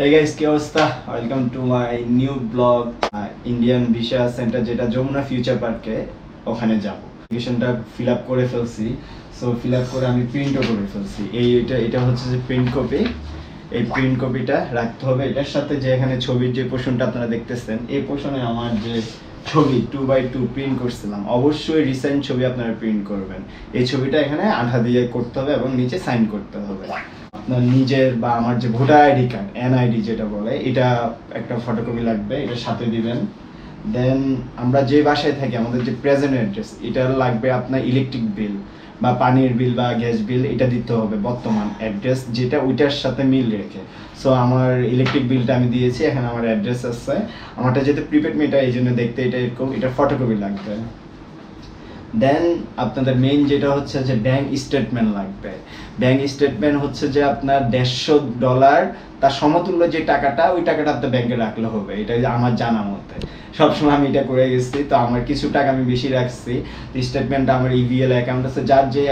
Hey guys, কি অবস্থা? Welcome to my new blog Indian visa centre যেটা Jamuna future পার্কে ওখানে যাব। অ্যাপ্লিকেশনটা ফিল আপ করে ফেলছি। সো ফিল আপ করে আমি প্রিন্টও করে ফেলছি। এই এটা এটা হচ্ছে যে প্রিন্ট কপি এই প্রিন্ট কপিটা রাখতে হবে। এটার সাথে যে এখানে ছবির যে পোর্শনটা আপনারা দেখতেছেন এই পোর্শনে আমার যে ছবি টু বাই টু প্রিন্ট করছিলাম। অবশ্যই রিসেন্ট ছবি আপনারা প্রিন্ট করবেন। এই ছবিটা এখানে আঠা দিয়ে করতে হবে এবং নিচে সাইন করতে হবে। আপনার নিজের বা আমার যে ভোটার আইডি কার্ড, এনআইডি যেটা বলে, এটা একটা ফটোকপি লাগবে, এটা সাথে দিবেন। দেন আমরা যে বাসায় থাকি, আমাদের যে প্রেজেন্ট অ্যাড্রেস এটা লাগবে আপনার ইলেকট্রিক বিল বা পানির বিল বা গ্যাস বিল এটা দিতে হবে বর্তমান অ্যাড্রেস যেটা ওইটার সাথে মিল রেখে। সো আমার ইলেকট্রিক বিলটা আমি দিয়েছি, এখানে আমার অ্যাড্রেস আছে। আমারটা যেহেতু প্রিপেড মিটার এই জন্য দেখতে এটা এরকম, এটা ফটোকপি লাগবে। দেন আপনাদের মেইন যেটা হচ্ছে যে ব্যাংক স্টেটমেন্ট লাগবে। ব্যাংক স্টেটমেন্ট হচ্ছে যে আপনার দেড়শো ডলার তার সমতুল্য যে টাকাটা, ওই টাকাটা আপনার ব্যাংকে রাখলে হবে। এটা আমার জানা মতে। সবসময় আমি এটা করে গেছি, তো আমার কিছু টাকা আমি বেশি রাখছি। স্টেটমেন্টটা আমার ইভিএল অ্যাকাউন্ট আছে, যার যে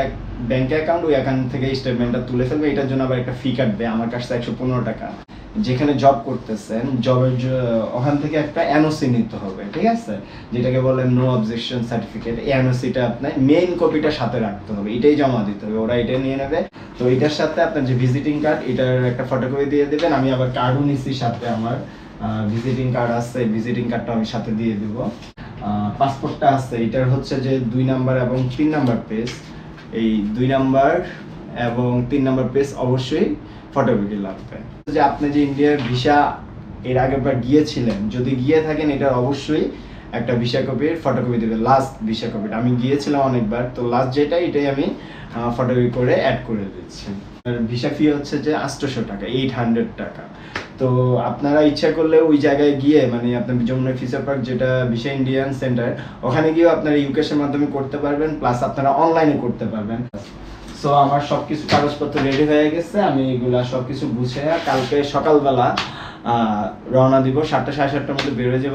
ব্যাংক অ্যাকাউন্ট ওই অ্যাকাউন্ট থেকে স্টেটমেন্টটা তুলে ফেলবে। এটার জন্য আবার একটা ফি কাটবে। আমার কাছে একশো পনেরো টাকা। যেখানে জব করতেছেন জবের ওখান থেকে একটা এনওসি নিতে হবে, ঠিক আছে? যেটাকে বলে নো অবজেকশন সার্টিফিকেট এই এনওসিটা আপনার মেইন কপিটা সাথে রাখতে হবে, এটাই জমা দিতে হবে, ওরা এটা নিয়ে নেবে। তো এটার সাথে আপনার যে ভিজিটিং কার্ড এটার একটা ফটোকপি দিয়ে দেবেন, আমি আবার কার্ডও নিচ্ছি সাথে আমার ভিজিটিং কার্ড আছে ভিজিটিং কার্ডটা আমি সাথে দিয়ে দিব। পাসপোর্টটা আছে, এটার হচ্ছে যে দুই নাম্বার এবং তিন নাম্বার পেজ এই দুই নাম্বার এবং তিন নাম্বার পেজ অবশ্যই ফটোকপি লাগবে যে আপনি যে ইন্ডিয়ার ভিসা এর আগে একবার গিয়েছিলেন, যদি গিয়ে থাকেন এটা অবশ্যই একটা ভিসা কপির ফটোকপি দেবে লাস্ট ভিসা কপিটা আমি গিয়েছিলাম অনেকবার, তো লাস্ট যেটা এটাই আমি ফটোকপি করে অ্যাড করে দিচ্ছি। ভিসা ফি হচ্ছে যে আটশোশো টাকা এইট হান্ড্রেড টাকা। তো আপনারা ইচ্ছা করলে ওই জায়গায় গিয়ে মানে আপনার যমুনা ফিচার পার্ক, যেটা ভিসা ইন্ডিয়ান সেন্টার ওখানে গিয়েও আপনারা ইউকেশের মাধ্যমে করতে পারবেন প্লাস আপনারা অনলাইনে করতে পারবেন। সো আমার সবকিছু কাগজপত্র রেডি হয়ে গেছে। আমি এগুলা সবকিছু গুছিয়ে কালকে সকালবেলা রওনা দিব। সাতটা সাড়ে সাতটার মধ্যে বেরোয় যাব।